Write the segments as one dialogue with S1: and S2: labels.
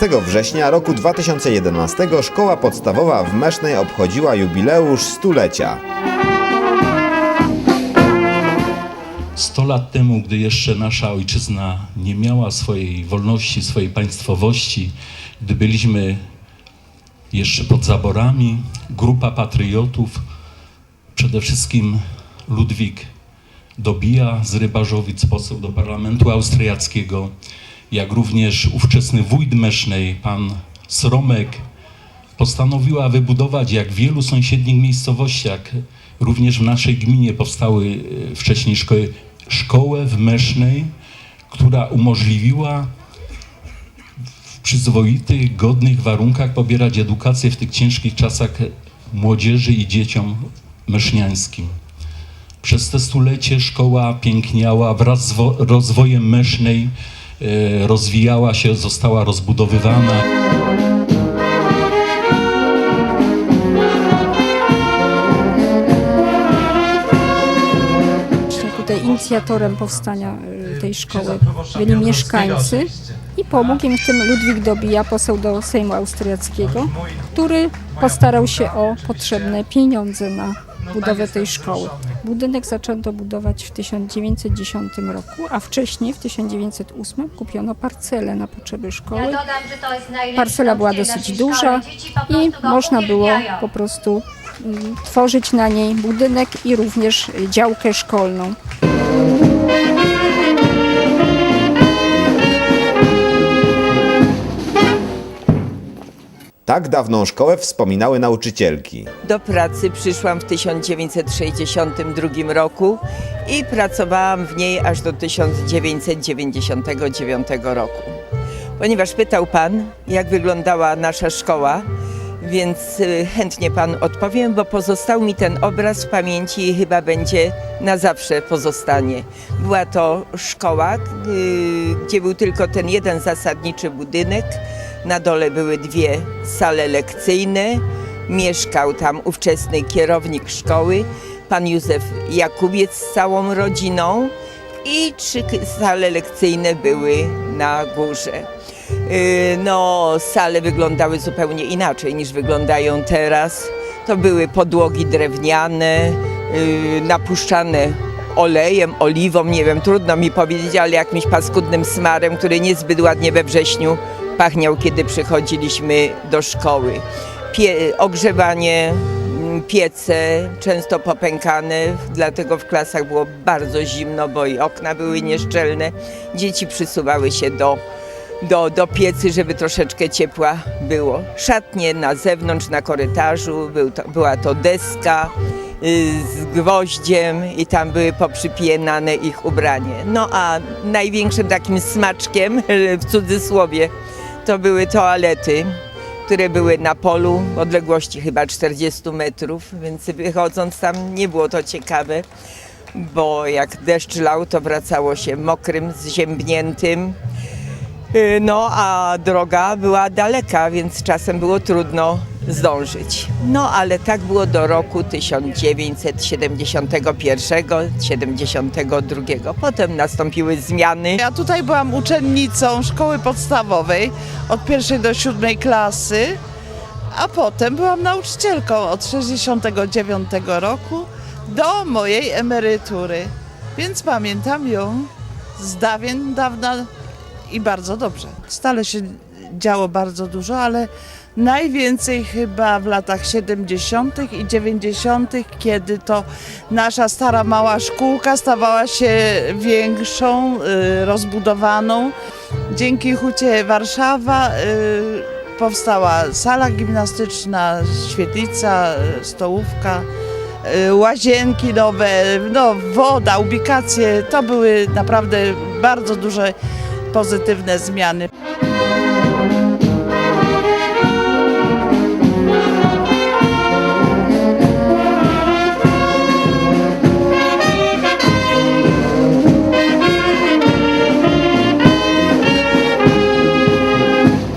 S1: 15 września roku 2011 szkoła podstawowa w Mesznej obchodziła jubileusz stulecia.
S2: 100 lat temu, gdy jeszcze nasza ojczyzna nie miała swojej wolności, swojej państwowości, gdy byliśmy jeszcze pod zaborami, grupa patriotów, przede wszystkim Ludwik Dobija z Rybarzowic, poseł do Parlamentu Austriackiego, jak również ówczesny wójt Mesznej, pan Sromek, postanowiła wybudować, jak w wielu sąsiednich miejscowościach, również w naszej gminie powstały e, wcześniej szkoły, szkołę w Mesznej, która umożliwiła w przyzwoitych, godnych warunkach pobierać edukację w tych ciężkich czasach młodzieży i dzieciom meszniańskim. Przez te stulecie szkoła piękniała, wraz z wo- rozwojem Mesznej rozwijała się, została rozbudowywana.
S3: Tutaj inicjatorem powstania y, tej szkoły. byli mieszkańcy i pomógł im w tym Ludwik Dobija, poseł do Sejmu Austriackiego, który postarał się o potrzebne pieniądze na budowę tej szkoły. Budynek zaczęto budować w 1910 roku, a wcześniej w 1908 kupiono parcelę na potrzeby szkoły. Parcela była dosyć duża i można było po prostu mm, tworzyć na niej budynek i również y, działkę szkolną.
S1: Tak dawną szkołę wspominały nauczycielki.
S4: Do pracy przyszłam w 1962 roku i pracowałam w niej aż do 1999 roku. Ponieważ pytał Pan, jak wyglądała nasza szkoła, więc y, chętnie Pan odpowiem, bo pozostał mi ten obraz w pamięci i chyba będzie na zawsze pozostanie. Była to szkoła, y, gdzie był tylko ten jeden zasadniczy budynek. Na dole były dwie sale lekcyjne. Mieszkał tam ówczesny kierownik szkoły, pan Józef Jakubiec z całą rodziną i trzy sale lekcyjne były na górze. Yy, No, sale wyglądały zupełnie inaczej niż wyglądają teraz. To były podłogi drewniane, yy, napuszczane olejem, oliwą, nie wiem, trudno mi powiedzieć, ale jakimś paskudnym smarem, który niezbyt ładnie we wrześniu pachniał, kiedy przychodziliśmy do szkoły. Pie, ogrzewanie, mm, piece często popękane, dlatego w klasach było bardzo zimno, bo i okna były nieszczelne. Dzieci przysuwały się do do, do piecy, żeby troszeczkę ciepła było. Szatnie na zewnątrz, na korytarzu, był to, była to deska y, z gwoździem i tam były poprzypienane ich ubranie. No a największym takim smaczkiem, w cudzysłowie, to były toalety, które były na polu odległości chyba 40 metrów, więc wychodząc tam nie było to ciekawe, bo jak deszcz lał, to wracało się mokrym, zziębniętym. Y, No, a droga była daleka, więc czasem było trudno zdążyć. No, ale tak było do roku 1971-72. Potem nastąpiły zmiany.
S5: Ja tutaj byłam uczennicą szkoły podstawowej od pierwszej do siódmej klasy, a potem byłam nauczycielką od 69 roku do mojej emerytury. Więc pamiętam ją z dawien dawna i bardzo dobrze. Stale się działo bardzo dużo, ale najwięcej chyba w latach 70. i 90., kiedy to nasza stara mała szkółka stawała się większą, y, rozbudowaną. Dzięki Hucie Warszawa y, powstała sala gimnastyczna, świetlica, stołówka, y, łazienki nowe, no, woda, ubikacje. To były naprawdę bardzo duże pozytywne zmiany.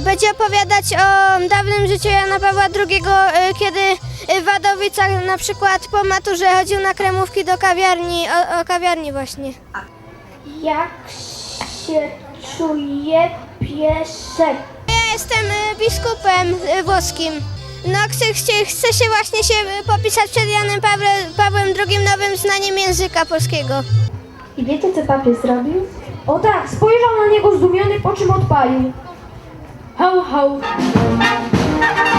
S6: będzie opowiadać o dawnym życiu Jana Pawła II, y, kiedy w Wadowicach na przykład po maturze chodził na kremówki do kawiarni, o, o kawiarni właśnie.
S7: Jak się czuje piesek?
S6: Ja jestem y, biskupem y, włoskim. No, chcę, chcę, się właśnie się popisać przed Janem Pawle, Pawłem II nowym znaniem języka polskiego.
S7: I wiecie co papież zrobił? O tak, spojrzał na niego zdumiony, po czym odpalił. Ho, ho.